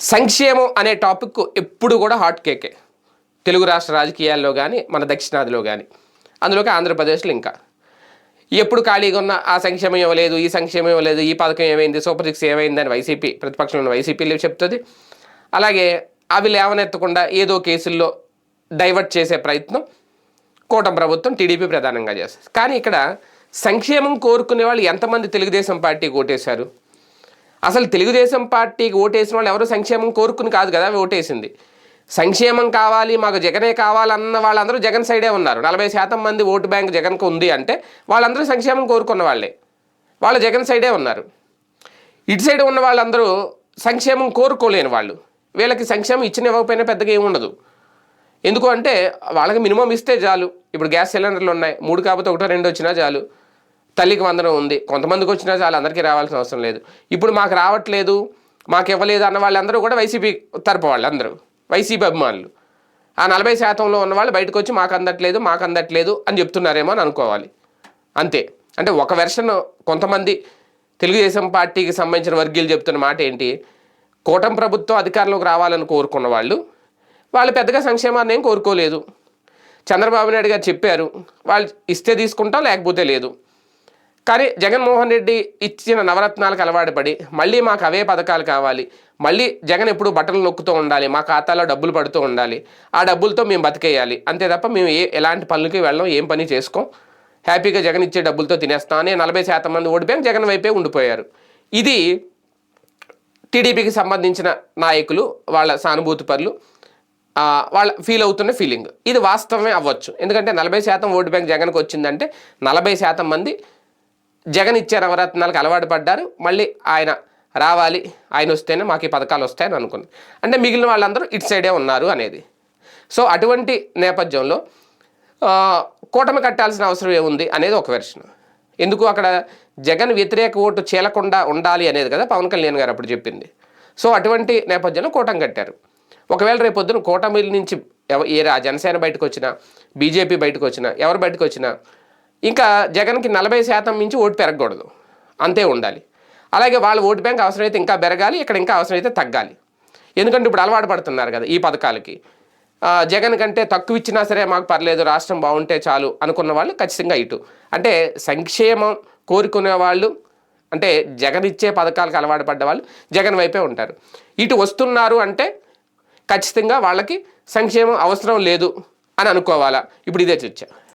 సంక్షేమం అనే టాపిక్ ఎప్పుడు కూడా హాట్ కేకే. తెలుగు రాష్ట్ర రాజకీయాల్లో కానీ మన దక్షిణాదిలో కానీ అందులోకి ఆంధ్రప్రదేశ్లో ఇంకా. ఎప్పుడు ఖాళీగా ఉన్న ఆ సంక్షేమం ఇవ్వలేదు ఈ సంక్షేమం ఇవ్వలేదు ఈ పథకం ఏమైంది సూపర్ సిక్స్ ఏమైంది అని వైసీపీ ప్రతిపక్షంలో ఉన్న వైసీపీ చెప్తుంది. అలాగే అవి లేవనెత్తకుండా ఏదో కేసుల్లో డైవర్ట్ చేసే ప్రయత్నం కూటమి ప్రభుత్వం టీడీపీ ప్రధానంగా చేస్తుంది. కానీ ఇక్కడ సంక్షేమం కోరుకునే వాళ్ళు ఎంతమంది తెలుగుదేశం పార్టీ ఓటేశారు అసలు తెలుగుదేశం పార్టీకి ఓటేసిన వాళ్ళు ఎవరు సంక్షేమం కోరుకుని కాదు కదా అవి ఓటేసింది. సంక్షేమం కావాలి మాకు జగనే కావాలన్న వాళ్ళందరూ జగన్ సైడే ఉన్నారు. నలభై శాతం మంది ఓటు బ్యాంక్ జగన్కు ఉంది అంటే వాళ్ళందరూ సంక్షేమం కోరుకున్న వాళ్ళే. వాళ్ళు జగన్ సైడే ఉన్నారు. ఇటు సైడ్ ఉన్న వాళ్ళందరూ సంక్షేమం కోరుకోలేని వాళ్ళు. వీళ్ళకి సంక్షేమం ఇచ్చిన ఇవ్వకపోయినా పెద్దగా ఏముండదు ఉండదు. ఎందుకు అంటే వాళ్ళకి మినిమం ఇస్తే చాలు. ఇప్పుడు గ్యాస్ సిలిండర్లు ఉన్నాయి. మూడు కాకపోతే ఒకటో రెండు వచ్చినా చాలు. తల్లికి వందనం ఉంది. కొంతమందికి వచ్చినా చాలా అందరికీ రావాల్సిన అవసరం లేదు. ఇప్పుడు మాకు రావట్లేదు మాకు ఇవ్వలేదు అన్న వాళ్ళందరూ కూడా వైసీపీ తరపు వాళ్ళు అందరూ వైసీపీ అభిమానులు. ఆ నలభై శాతంలో ఉన్న వాళ్ళు బయటకు వచ్చి మాకు అందట్లేదు మాకు అందట్లేదు అని చెప్తున్నారేమో అని అనుకోవాలి. అంతే. అంటే ఒక వెర్షన్ కొంతమంది తెలుగుదేశం పార్టీకి సంబంధించిన వర్గీయులు చెప్తున్న మాట ఏంటి? కూటమి ప్రభుత్వం అధికారంలోకి రావాలని కోరుకున్న వాళ్ళు వాళ్ళు పెద్దగా సంక్షేమాన్ని ఏం కోరుకోలేదు. చంద్రబాబు నాయుడు గారు చెప్పారు వాళ్ళు ఇస్తే తీసుకుంటాం లేకపోతే లేదు. కానీ జగన్మోహన్ రెడ్డి ఇచ్చిన నవరత్నాలకు అలవాటు పడి మళ్ళీ మాకు అవే పథకాలు కావాలి. మళ్ళీ జగన్ ఎప్పుడు బట్టలు నొక్కుతూ ఉండాలి మా ఖాతాలో డబ్బులు పడుతూ ఉండాలి. ఆ డబ్బులతో మేము బతికేయాలి. అంతే తప్ప మేము ఏ ఎలాంటి పనులకి వెళ్ళం ఏం పని చేసుకోం. హ్యాపీగా జగన్ ఇచ్చే డబ్బులతో తినేస్తాం అని నలభై శాతం మంది ఓడిపోయాం జగన్ వైపే ఉండిపోయారు. ఇది టీడీపీకి సంబంధించిన నాయకులు వాళ్ళ సానుభూతి పరులు వాళ్ళ ఫీల్ అవుతున్న ఫీలింగ్ ఇది వాస్తవమే అవ్వచ్చు. ఎందుకంటే నలభై శాతం ఓటు బ్యాంక్ జగన్కి వచ్చిందంటే నలభై శాతం మంది జగన్ ఇచ్చే నవరత్నాలకు అలవాటు పడ్డారు. మళ్ళీ ఆయన రావాలి ఆయన వస్తేనే మాకు ఈ పథకాలు వస్తాయని అనుకుంది అంటే మిగిలిన వాళ్ళందరూ ఇటు సైడే ఉన్నారు అనేది. సో అటువంటి నేపథ్యంలో కూటమి కట్టాల్సిన అవసరం ఏముంది అనేది ఒక వెర్షన్. ఎందుకు అక్కడ జగన్ వ్యతిరేక ఓటు చేలకుండా ఉండాలి అనేది కదా పవన్ కళ్యాణ్ గారు అప్పుడు చెప్పింది. సో అటువంటి నేపథ్యంలో కూటమి కట్టారు. ఒకవేళ రేపు పొద్దున కూటమి నుంచి ఎవ ఏ జనసేన బయటకు వచ్చినా బీజేపీ బయటకు వచ్చినా ఎవరు బయటకు వచ్చినా ఇంకా జగన్కి నలభై శాతం మించి ఓటు పెరగకూడదు. అంతే ఉండాలి. అలాగే వాళ్ళ ఓటు బ్యాంక్ అవసరమైతే ఇంకా పెరగాలి ఇక్కడ ఇంకా అవసరమైతే తగ్గాలి. ఎందుకంటే ఇప్పుడు అలవాటు పడుతున్నారు కదా ఈ పథకాలకి. జగన్ కంటే తక్కువ ఇచ్చినా సరే మాకు పర్లేదు రాష్ట్రం బాగుంటే చాలు అనుకున్న వాళ్ళు ఖచ్చితంగా ఇటు. అంటే సంక్షేమం కోరుకునే వాళ్ళు అంటే జగన్ ఇచ్చే పథకాలకు అలవాటు పడ్డ వాళ్ళు జగన్ వైపే ఉంటారు. ఇటు వస్తున్నారు అంటే ఖచ్చితంగా వాళ్ళకి సంక్షేమం అవసరం లేదు అని అనుకోవాలా. ఇప్పుడు ఇదే చర్చ.